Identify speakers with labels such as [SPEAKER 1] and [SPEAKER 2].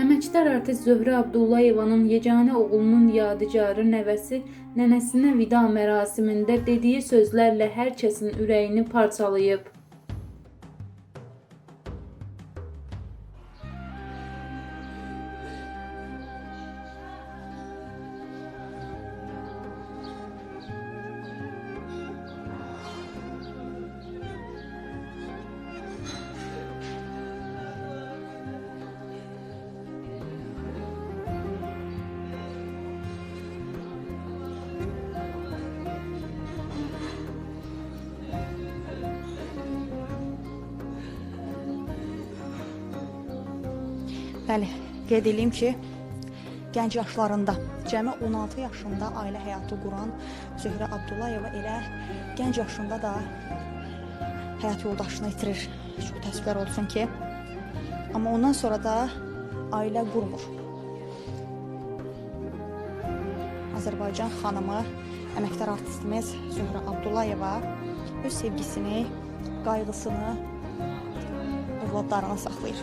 [SPEAKER 1] Əməkdar artist Zöhrə Abdullayevanın yeganə oğlunun yadigarı nəvəsi nənəsinə vida mərasimində dediyi sözlərlə hər kəsin ürəyini parçalayıb.
[SPEAKER 2] Bəli, qeyd edeyim ki, gənc yaşlarında, cəmi 16 yaşında ailə həyatı quran Zöhrə Abdullayeva elə gənc yaşında da həyat yoldaşını itirir. Çox təəssüflər olsun ki, amma ondan sonra da ailə qurmur. Azərbaycan xanımı, əməkdar artistimiz Zöhrə Abdullayeva öz sevgisini, qayğısını övladlarına saxlayır.